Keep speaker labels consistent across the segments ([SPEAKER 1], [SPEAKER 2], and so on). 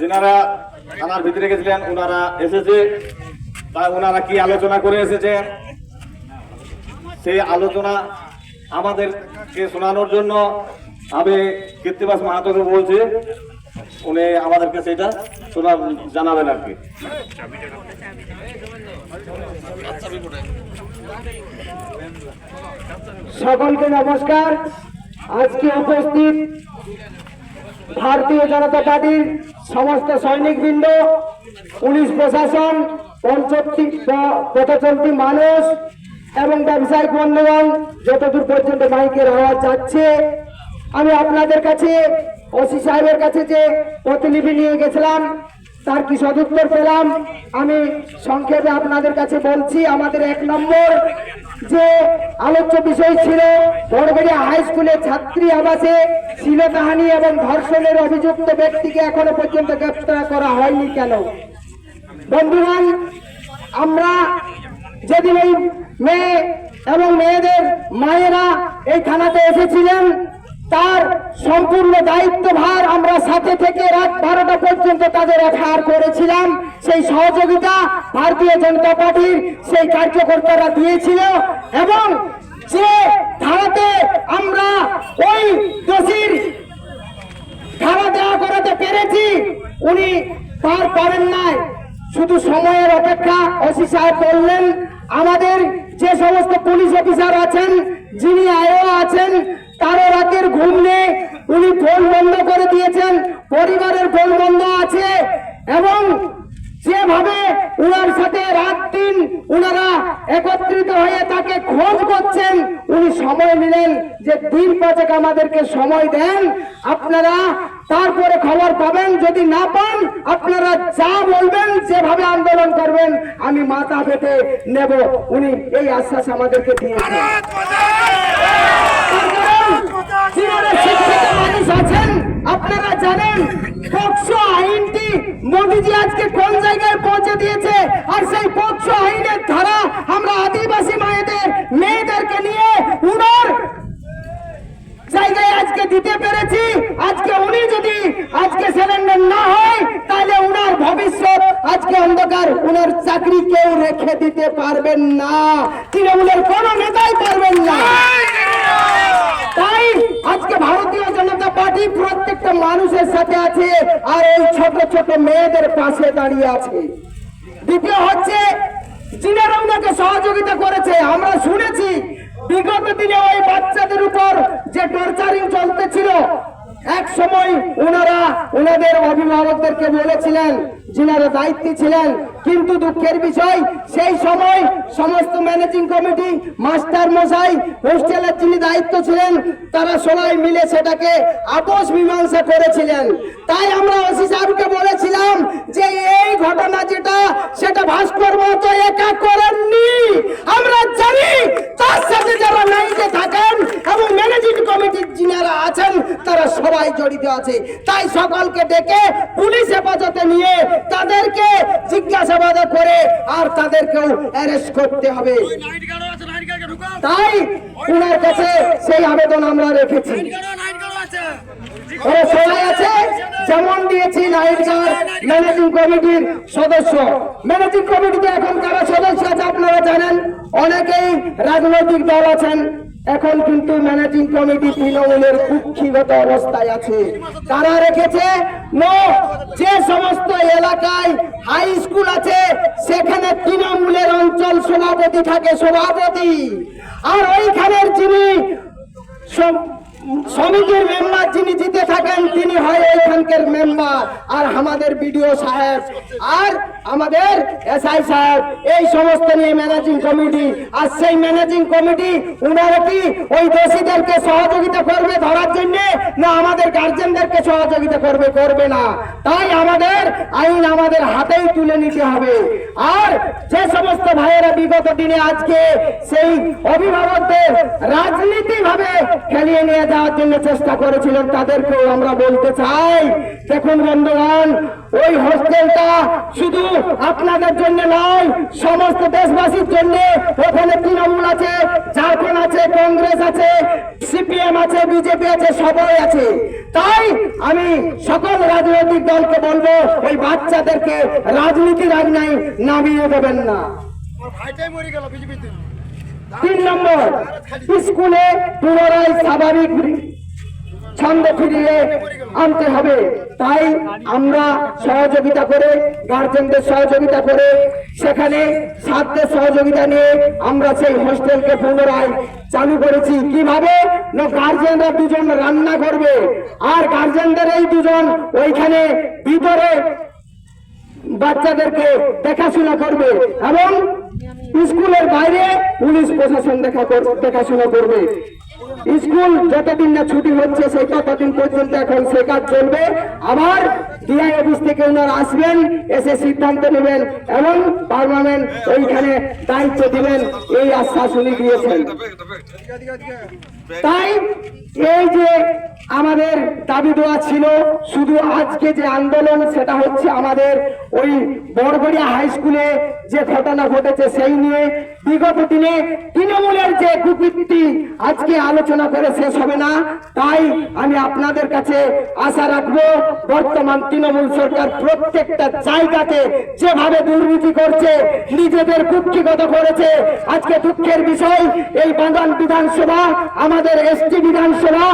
[SPEAKER 1] যেনারা থানার ভিতরে গেছিলেন, ওনারা এসেছে। তা ওনারা কি আলোচনা করে এসেছেন? সেই আলোচনা আমাদেরকে শোনানোর জন্য আমি কীর্তিবাস মাহাতোকে বলছি, উনি আমাদেরকে সেটা শোনা জানাবেন আর কি।
[SPEAKER 2] সকলকে নমস্কার। আজকে উপস্থিত ভারতীয় জনতা পার্টির সমস্ত সৈনিকবৃন্দ, পুলিশ প্রশাসন পঞ্চটি পথচলতি মানুষ এবং ব্যবসায়িক বন্ধুগণ, যতদূর পর্যন্ত মাইকের আওয়াজ যাচ্ছে, আমি আপনাদের কাছে, ওসি সাহেবের কাছে যে প্রতিলিপি নিয়ে গেছিলাম তার কি সদুত্তর পেলাম? আমি সংক্ষেপে আপনাদের কাছে বলছি, আমাদের এক নম্বর যে আলোচ্য বিষয় ছিল বড়গড়িয়া হাই স্কুলের ছাত্রী আবাসে শিলতাহানি এবং ধর্ষণের অভিযুক্ত ব্যক্তিকে এখনও পর্যন্ত গ্রেপ্তার করা হয়নি কেন? বন্ধুগণ, আমরা যেদিন ওই মেয়ে এবং মেয়েদের মায়েরা এই থানাতে এসেছিলেন তার সম্পূর্ণ দায়িত্বভার আমরা সাথে থেকে রাত বারোটা পর্যন্ত তাদের এফআইআর করেছিলাম। সেই সহযোগিতা ভারতীয় জনতা পার্টির সেই কার্যকর্তারা দিয়েছিল এবং যে ধারাতে আমরা ওই দোষীর খাওয়া দেওয়া করাতে পেরেছি, উনি পার করেন নাই। শুধু সময়ের অপেক্ষা, ওসি সাহেব বললেন, আমাদের যে সমস্ত পুলিশ অফিসার আছেন, যিনি আয়ও আছেন তারও রাতের ঘুম নেই। উনি ফোন বন্ধ করে দিয়েছেন। পরিবারের ফোন বন্ধ আছে এবং যেভাবে উনার সাথে রাত দিন উনারা একত্রিত হয়ে তাকে খোঁজ করছেন, উনি সময় নিলেন যে দিন পাঁচেক আমাদেরকে সময় দেন। আপনারা তারপরে খবর পাবেন, যদি না পান, আপনারা যা বলবেন, যেভাবে আন্দোলন করবেন, আমি মাথা পেতে নেব। উনি এই আশ্বাস আমাদেরকে দিয়েছেন। আপনারা জানেন, পক্সো আইনটি মোদিজি আজকে কোন জায়গায় পৌঁছে দিয়েছে? আর সেই পক্সো আইনের ধারা আমরা আদিবাসী মায়েদের, মেয়েদেরকে নিয়ে উনার জায়গায় আজকে দিতে পেরেছি। আজকে উনি যদি আজকে সিলিন্ডার না হয়, তাহলে উনার ভবিষ্যৎ আজকে অন্ধকার, উনার চাকরি কেউ রেখে দিতে পারবেন না। তৃণমূলের কোন নেতাই পারবেন না। আজকে ভারতীয় জনতা পার্টি প্রত্যেকটা মানুষের সাথে আছে আর এই ছোট ছোট মেয়েদের পাশে দাঁড়িয়ে আছে। দ্বিতীয় হচ্ছে ওনাকে সহযোগিতা করেছে। আমরা শুনেছি, বিগত দিনে ওই বাচ্চাদের উপর যে টর্চারিং চলতেছিল, এক সময় ওনারা ওনাদের অভিভাবকদেরকে বলেছিলেন যিনারা দায়িত্বে ছিলেন কিন্তু দুঃখের বিষয়, সেই সময় সমস্ত ম্যানেজিং কমিটি মাস্টার মশাই হোস্টেলের যিনি দায়িত্ব ছিলেন, তারা সবাই মিলে সেটাকে আপোষ মীমাংসা করেছিলেন। তাই আমরা ওসি সাহেবকে বলেছিলাম যে এই ঘটনা যেটা, সেটা ভাস্কর মতো একা করেননি। আমরা জানি তার সাথে যারা লাইনে থাকেন এবং ম্যানেজিং কমিটির যিনারা আছেন, তারা সবাই জড়িত আছে। তাই সকলকে ডেকে পুলিশ হেফাজতে নিয়ে তাদেরকে জিজ্ঞাসাবাদ করে আর তাদেরকেও অ্যারেস্ট করতে হবে। তাই উনার কাছে সেই আবেদন আমরা রেখেছি। সবাই আছে যেমন দিয়েছি ম্যানেজিং কমিটির সদস্য। ম্যানেজিং কমিটিতে এখন কারা সদস্য আছে আপনারা জানেন? অনেকেই রাজনৈতিক দল আছেন। এখন কিন্তু ম্যানেজিং কমিটি তৃণমূলের কুক্ষিগত অবস্থায় আছে। তারা রেখেছে? যে সমস্ত এলাকায় হাই স্কুল আছে, সেখানে তৃণমূলের অঞ্চল সভাপতি থাকে, সভাপতি। আর ওইখানের যিনি সমিতির মেম্বার যিনি জিতে থাকেন, তিনি হয় এইখানকার মেম্বার। আর আমাদের বিডিও সাহেব, আর আমাদের এসআই সাহেব, এই সমস্ত নিয়ে ম্যানেজিং কমিটি আর সেই ম্যানেজিং কমিটি উনারা কি ওই দোষীদেরকে সহযোগিতা করবে ধরার জন্য, না আমাদের গার্জেনদেরকে সহযোগিতা করবে করবে না। তাই আমাদের আইন আমাদের হাতেই তুলে নিতে হবে। আর যে সমস্ত ভাইয়েরা বিগত দিনে আজকে সেই অভিভাবকদের রাজনীতি ভাবে খেলিয়ে নিয়ে দেওয়ার জন্য চেষ্টা করেছিলেন, তাদেরকেও আমরা বলতে চাই। দেখুন বন্ধুগণ, ওই হোস্টেলটা শুধু আপনাদের জন্য নয়, সমস্ত দেশবাসীর জন্য। ওখানে তৃণমূল আছে, ঝাড়খণ্ড আছে, কংগ্রেস আছে, সিপিএম আছে, বিজেপি আছে, সবাই আছে। তাই আমি সকল রাজনৈতিক দলকে বলব, ওই বাচ্চাদেরকে রাজনীতির আগ্নায় নামিয়ে দেবেন না।
[SPEAKER 3] ভাইটাই মরে গেল বিজেপিতে।
[SPEAKER 2] তিন নম্বর, স্কুলে পুনরায় স্বাভাবিক ছন্দ ফিরিয়ে আনতে হবে। তাই আমরা সহযোগিতা করে, গার্জেনদের সহযোগিতা করে, সেখানে ছাত্রের সহযোগিতা নিয়ে আমরা সেই হোস্টেলকে পুনরায় চালু করেছি। কীভাবে? না, গার্জেনরা দুজন রান্না করবে, আর গার্জেনদের এই দুজন ওইখানে ভিতরে বাচ্চাদেরকে দেখাশোনা করবে। এবং স্কুলের বাইরে পুলিশ প্রশাসন দেখা দেখাশোনা করবে। স্কুল যতদিন না ছুটি হচ্ছে, সেই ততদিন পর্যন্ত এখন সে কাজ চলবে। আবার ডিআই অফিস থেকে ওনারা আসবেন, এসে সিদ্ধান্ত নেবেন এবং পার্লামেন্ট ওইখানে দায়িত্ব দিবেন। এই আশ্বাস উনি দিয়েছেন। তাই এই যে আমাদের দাবি দেওয়া ছিল, শুধু আজকে যে আন্দোলন, সেটা হচ্ছে আমাদের ওই বড়বড়িয়া হাই স্কুলে যে ঘটনা ঘটেছে, সেই নিয়ে বিগত দিনে তৃণমূলের যে কুকীর্তি আজকে আলোচনা করে শেষ হবে না। তাই আমি আপনাদের কাছে আশা রাখব, বর্তমান তৃণমূল সরকার প্রত্যেকটা জায়গাতে যেভাবে দুর্নীতি করছে, নিজেদের কুক্ষিগত করেছে, আজকে দুঃখের বিষয়, এই বাগান বিধানসভা আমাদের এসটি বিধানসভা,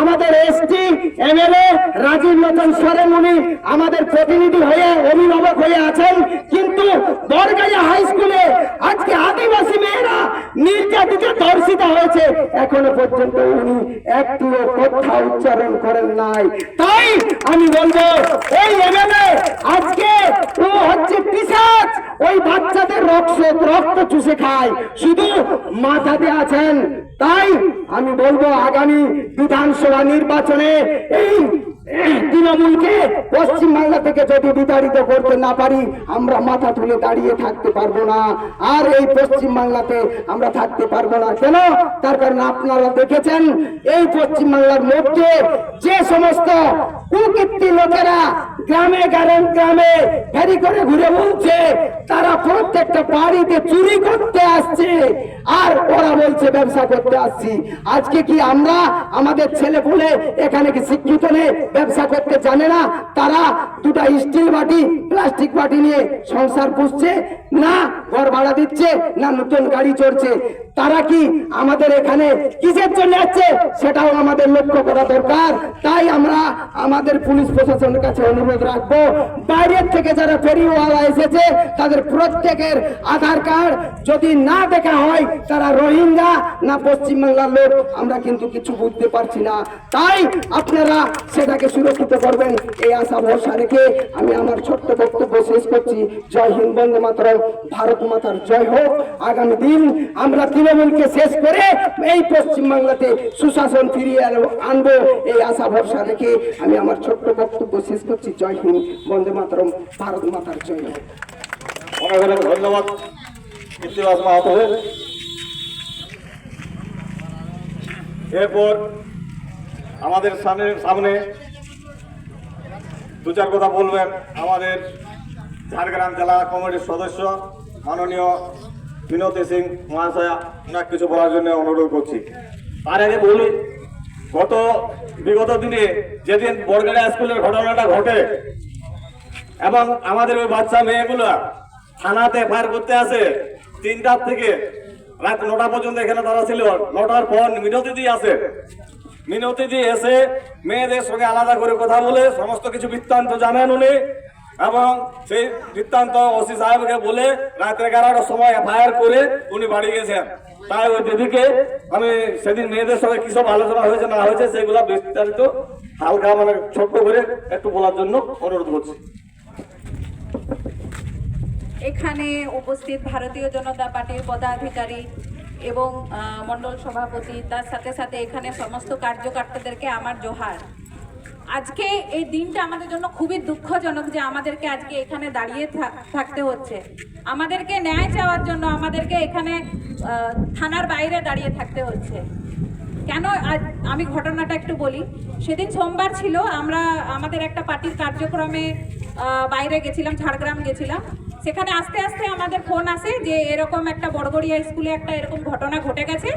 [SPEAKER 2] আমাদের এসটি এমএলএ রাজীব লোচন সরেন উনি আমাদের প্রতিনিধি হয়ে, অভিভাবক হয়ে আছেন। কিন্তু বরগাইয়া হাই স্কুলে আজকে আদিবাসী মেয়েরা নির্যাতিত, ধর্ষিত হয়েছে। এখনও পর্যন্ত উনি একটিও কথা উচ্চারণ করেন নাই। তাই আমি বলব ওই এমএলএ আজকে ও হচ্ছে পিসাচ। ওই বাচ্চাদের রক্ত রক্ত চুষে খায়। শুধু মাথাতে আছেন। তাই আমি বলব আগামী বিধানসভা নির্বাচনে এই তৃণমূলকে পশ্চিম বাংলা থেকে যদি বিতাড়িত করতে না পারি, আমরা মাথা তুলে দাঁড়িয়ে থাকতে পারব না। আর এই পশ্চিম বাংলাতে আমরা থাকতে পারব না। কেন? তার কারণ আপনারা দেখেছেন, এই পশ্চিম বাংলার মধ্যে যে সমস্ত কুকীর্তি লোকেরা গ্রামে গ্রামে গ্রামে ফেরি করে ঘুরে বলছে, তারা প্রত্যেকটা বাড়িতে চুরি করতে আসছে, আর ওরা বলছে, ব্যবসা করতে আসছি। আজকে কি আমরা আমাদের ছেলে পুলে এখানে কি শিক্ষিত নেই? ব্যবসা করতে জানে না, তারা দুটা স্টিল বাটি, প্লাস্টিক বাটি নিয়ে সংসার পুষছে না ঘর ভাড়া দিচ্ছে, না নতুন গাড়ি চড়ছে। তারা কি আমাদের এখানে কিসের জন্য আসছে? সেটাও আমাদের লক্ষ্য করা দরকার। তাই আমরা আমাদের পুলিশ প্রশাসনের কাছে অনুরোধ রাখব, বাইরের থেকে যারা ফেরিওয়ালা এসেছে, তাদের প্রত্যেকের আধার কার্ড যদি না দেখা হয়, তারা রোহিঙ্গা না পশ্চিমবাংলার লোক, আমরা কিন্তু কিছু বুঝতে পারছি না। তাই আপনারা সেটাকে সুরক্ষিত করবেন। এই আশা ভরসা রেখে আমি আমার ছোট্ট বক্তব্য শেষ করছি। জয় হিন্দ, বন্দে মাতরম। ভারত মাতার জয় হোক। আগামী দিন আমরা তৃণমূলকে শেষ করে এই পশ্চিমবাংলাতে সুশাসন ফিরিয়ে আনবো- এই আশা ভরসা রেখে আমি আমার ছোট্ট বক্তব্য শেষ করছি। জয় হিন্দ, বন্দে মাতরম। ভারত মাতার জয় হোক।
[SPEAKER 1] অনেক অনেক ধন্যবাদ এরপর আমাদের সামনে সামনে দু চার কথা বলবেন। আমাদের ঝাড়গ্রাম জেলা কমিটির সদস্য মাননীয় বিনোদী সিং মহাশয়া ওনার কিছু বলার জন্য অনুরোধ করছি। তার আগে বলি, গত বিগত দিনে যেদিন বরগাড়া স্কুলের ঘটনাটা ঘটে, এবং আমাদের ওই বাচ্চা মেয়েগুলো থানাতে ফায়ার করতে আসে, তিনটার থেকে রাত নটা পর্যন্ত এখানে তারা ছিল। নটার পর মিনতি দিয়ে আসে। মিনতি দিয়ে এসে মেয়েদের সঙ্গে আলাদা করে কথা বলে সমস্ত কিছু বৃত্তান্ত জানেন উনি। এবং সেই বৃত্তান্ত ওসি সাহেবকে বলে রাত এগারোটার সময় এফআইআর করে উনি বাড়ি গেছেন। তাই ওই দিদিকে আমি সেদিন মেয়েদের সঙ্গে কি সব আলোচনা হয়েছে, না হয়েছে, সেগুলো বিস্তারিত হালকা মানে ছোট্ট করে একটু বলার জন্য অনুরোধ করছি।
[SPEAKER 4] এখানে উপস্থিত ভারতীয় জনতা পার্টির পদাধিকারী এবং মণ্ডল সভাপতি, তার সাথে সাথে এখানে সমস্ত কার্যকর্তাদেরকে আমার জোহার। আজকে এই দিনটা আমাদের জন্য খুবই দুঃখজনক যে আমাদেরকে আজকে এখানে দাঁড়িয়ে থাকতে হচ্ছে। আমাদেরকে ন্যায় চাওয়ার জন্য আমাদেরকে এখানে থানার বাইরে দাঁড়িয়ে থাকতে হচ্ছে। কেন আমি ঘটনাটা একটু বলি। সেদিন সোমবার ছিল, আমরা, আমাদের একটা পার্টির কার্যক্রমে বাইরে গেছিলাম, ঝাড়গ্রাম গেছিলাম। সেখানে আস্তে আস্তে আমাদের ফোন আসে যে এরকম একটা বড়গড়িয়া স্কুলে একটা এরকম ঘটনা ঘটে গেছে।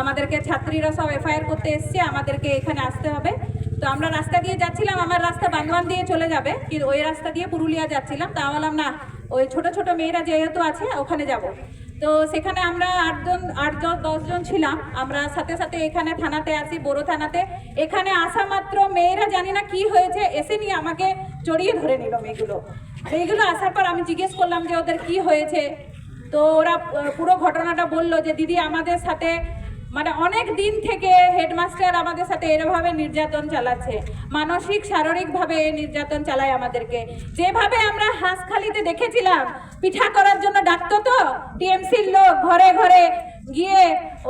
[SPEAKER 4] আমাদেরকে ছাত্রীরা সব এফআইআর করতে এসছে, আমাদেরকে এখানে আসতে হবে। তো আমরা রাস্তা দিয়ে যাচ্ছিলাম, আমার রাস্তা বান্দোয়ান দিয়ে চলে যাবে, কিন্তু ওই রাস্তা দিয়ে পুরুলিয়া যাচ্ছিলাম। তা বললাম, না, ওই ছোট ছোট মেয়েরা যেহেতু আছে, ওখানে যাব। তো সেখানে আমরা আটজন আটজন, দশজন ছিলাম। আমরা সাথে সাথে এখানে থানাতে আসি বড় থানাতে। এখানে আসা মাত্র মেয়েরা জানি না কি হয়েছে, এসে নিয়ে আমাকে জড়িয়ে ধরে নিল মেয়েগুলো। এইগুলো আসার পর আমি জিজ্ঞেস করলাম যে ওদের কি হয়েছে? তো ওরা পুরো ঘটনাটা বলল যে, দিদি, আমাদের সাথে মানে অনেক দিন থেকে হেডমাস্টার আমাদের সাথে এরভাবে নির্যাতন চালাচ্ছে। মানসিক, শারীরিকভাবে নির্যাতন চালায় আমাদেরকে। যেভাবে আমরা হাঁসখালিতে দেখেছিলাম, পিঠা করার জন্য ডাকতো তো, টিএমসির লোক ঘরে ঘরে গিয়ে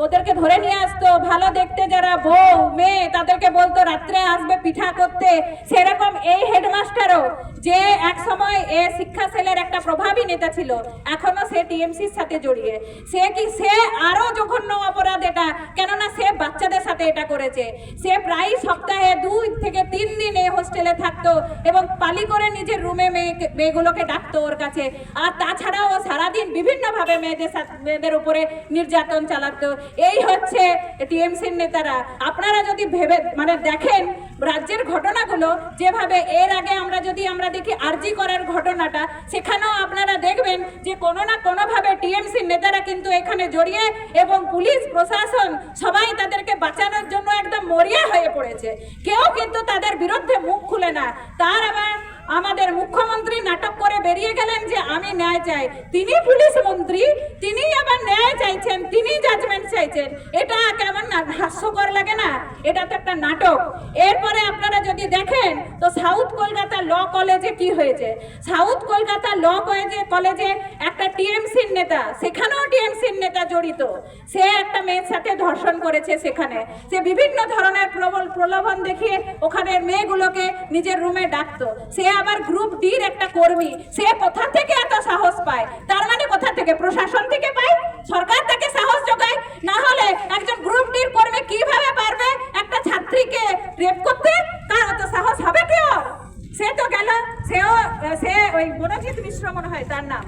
[SPEAKER 4] ওদেরকে ধরে নিয়ে আসতো, ভালো দেখতে যারা বউ, মেয়ে, তাদেরকে বলতো, রাত্রে আসবে পিঠা করতে। সেরকম এই হেডমাস্টারও যে এক সময় এ শিক্ষা সেলের একটা প্রভাবী নেতা ছিল, এখনও সে টিএমসির সাথে জড়িয়ে। সে কি, সে আরও জঘন্য অপরাধ এটা কেননা সে বাচ্চাদের সাথে এটা করেছে। সে প্রায় সপ্তাহে দুই থেকে তিন দিন এই হোস্টেলে থাকতো এবং পালি করে নিজের রুমে মেয়ে মেয়েগুলোকে ডাকতো ওর কাছে। আর তাছাড়াও ও সারাদিন বিভিন্নভাবে মেয়েদের মেয়েদের উপরে নির্যাতন চালাতো। এই হচ্ছে টিএমসির নেতারা। আপনারা যদি ভেবে মানে দেখেন রাজ্যের ঘটনাগুলো যেভাবে এর আগে আমরা যদি আমরা দেখি আরজি করার ঘটনাটা, সেখানেও আপনারা দেখবেন যে কোনো না কোনোভাবে টিএমসির নেতারা কিন্তু এখানে জড়িয়ে এবং পুলিশ, প্রশাসন সবাই তাদেরকে বাঁচানোর জন্য একদম মরিয়া হয়ে পড়েছে। কেউ কিন্তু তাদের বিরুদ্ধে মুখ খুলে না। তার আবার আমাদের মুখ্যমন্ত্রী নাটক করে বেরিয়ে গেলেন যে আমি ন্যায় চাই। তিনি পুলিশ মন্ত্রী তিনি আবার ন্যায় চাইছেন তিনি জাজমেন্ট চাইছেন। এটা কেমন হাস্যকর লাগে না? এটা তো একটা নাটক। এরপরে আপনারা যদি দেখেন, তো সাউথ কলকাতা ল কলেজে কি হয়েছে? সাউথ কলকাতা ল কলেজে কলেজে একটা টিএমসির নেতা, সেখানেও টিএমসির নেতা জড়িত। সে একটা মেয়ের সাথে ধর্ষণ করেছে সেখানে। সে বিভিন্ন ধরনের প্রবল প্রলোভন দেখিয়ে ওখানের মেয়েগুলোকে নিজের রুমে ডাকতো। সে আবার গ্রুপ ডির একটা কর্মী, সে কোথা থেকে এত সাহস পায়? তার মানে কোথা থেকে? প্রশাসন থেকে পায়? সরকার তাকে সাহস যোগায়? না হলে একজন গ্রুপ ডির কর্মী কীভাবে পারবে একটা ছাত্রীকে রেপ করতে? তার অত সাহস হবে কি সে তো গেল, সেও, সে ওই মনোজিৎ মিশ্র মনে হয় তার নাম।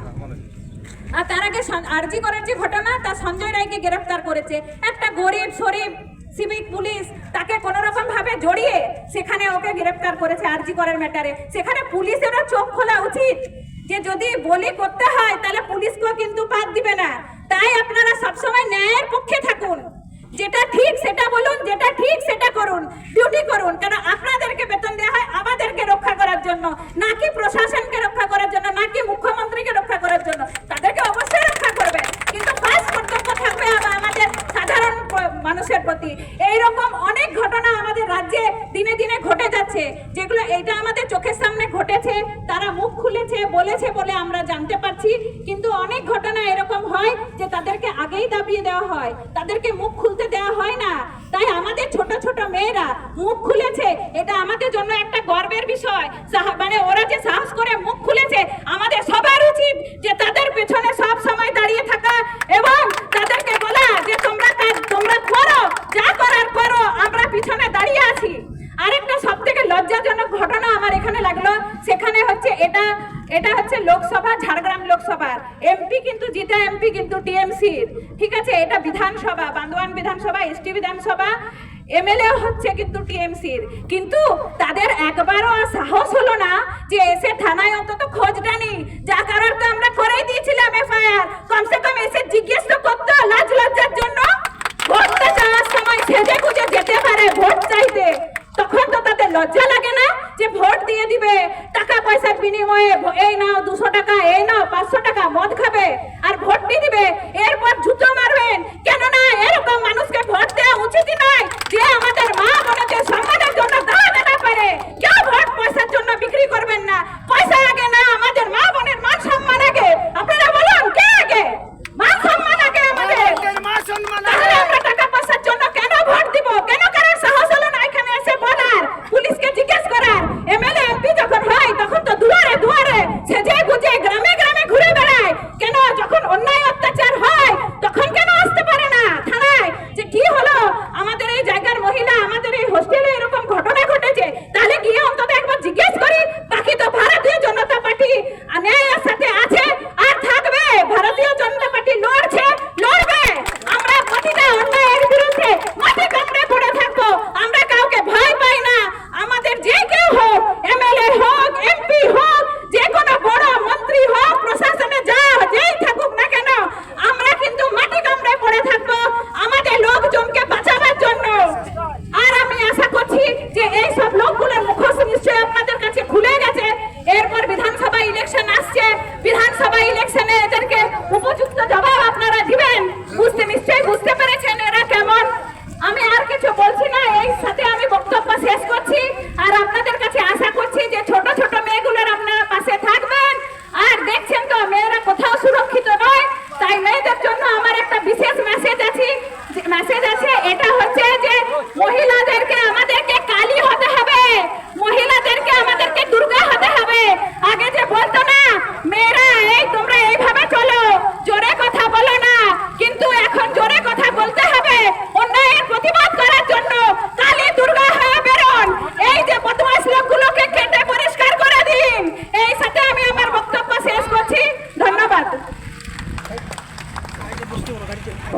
[SPEAKER 4] আর তার আগে আরজি করার যে ঘটনা, তা সঞ্জয় রায়কে গ্রেফতার করেছে। একটা গরিব, শরীফ সিভিক পুলিশ তাকে কোন রকম ভাবে জড়িয়ে সেখানে ওকে গ্রেফতার করেছে আরজি করার ম্যাটারে। সেখানে পুলিশেরও চোখ খোলা উচিত যে যদি বলি করতে হয়, তাহলে পুলিশকেও কিন্তু বাদ দিবে না। তাই আপনারা সবসময় ন্যায়ের পক্ষে থাকুন। যেটা ঠিক সেটা বলুন, যেটা ঠিক সেটা করুন ডিউটি করুন। কেন আপনাদেরকে বেতন দেওয়া হয় আমাদেরকে রক্ষা করার জন্য নাকি প্রশাসনকে রক্ষা করার জন্য নাকি মুখ্যমন্ত্রীকে রক্ষা করার জন্য। তাদেরকে অবশ্যই রক্ষা করবে কিন্তু ফার্স্ট কর্তব্য থাকবে আবার আমাদের সাধারণ প- মানুষের প্রতি। এই রকম অনেক ঘটনা আমাদের রাজ্যে দিনে দিনে ঘটে যাচ্ছে, যেগুলো এটা আমাদের চোখের সামনে ঘটেছে, তারা মুখ খুলেছে, বলেছে বলে আমরা জানতে পারছি, কিন্তু অনেক ঘটনা এরকম হয় যে তাদেরকে আগেই দাবিয়ে দেওয়া হয়, তাদেরকে মুখ খুলতে দেওয়া হয় না। তাই আমাদের ছোট ছোট মেয়েরা মুখ খুলেছে। এটা আমাদের জন্য একটা গর্বের বিষয়। মানে ওরা যে সাহস করে মুখ খুলেছে, আমাদের সবার উচিত যে তাদের পেছনে সব সময় দাঁড়িয়ে থাকা এবং তাদেরকে বলা যে তোমরা কাজ তোমরা করো, যা করার করো, আমরা পিছনে দাঁড়িয়ে আছি। আরেকটা সব থেকে লজ্জাজনক ঘটনা আমার এখানে লাগল। সেখানে হচ্ছে এটা এটা হচ্ছে লোকসভা, ঝাড়গ্রাম লোকসভার এমপি কিন্তু জিতা, এমপি কিন্তু টিএমসির। ঠিক আছে, এটা বিধানসভা, বান্দোয়ান বিধানসভা, এসটি বিধানসভা। এমএলএ হচ্ছে কিন্তু টিএমসির। কিন্তু তাদের একবারও সাহস হলো না যে এসে থানায় অন্তত খোঁজটা নি যা করার তো আমরা করেই দিয়েছিলাম এফআইআর। কমসে কম এসে জিজ্ঞেস তো করতো লাজ লজ্জার জন্য। ভোটটা যাওয়ার সময় সেজে গুজে যেতে পারে ভোট চাইতে। তখন তো তাদের লজ্জা লাগে না যে ভোট দিয়ে দিবে টাকা পয়সার বিনিময়ে এই নাও দুশো টাকা এই নাও পাঁচশো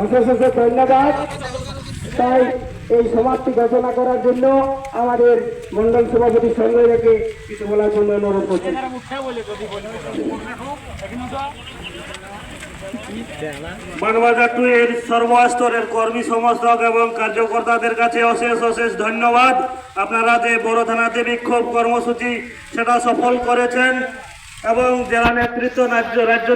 [SPEAKER 2] অশেষ অশেষ ধন্যবাদ। তাই এই সমাজটি ঘোষণা করার জন্য আমাদের মন্ডল সভাপতি সঞ্জয়কে কিছু বলার জন্য অনুরোধ করছি।
[SPEAKER 5] বানবাজার টু এর সর্বস্তরের কর্মী সমর্থক এবং কার্যকর্তাদের কাছে অশেষ অশেষ ধন্যবাদ। আপনারা যে বড় থানাতে বিক্ষোভ কর্মসূচি, সেটা সফল করেছেন এবং জেলা নেতৃত্ব রাজ্য রাজ্য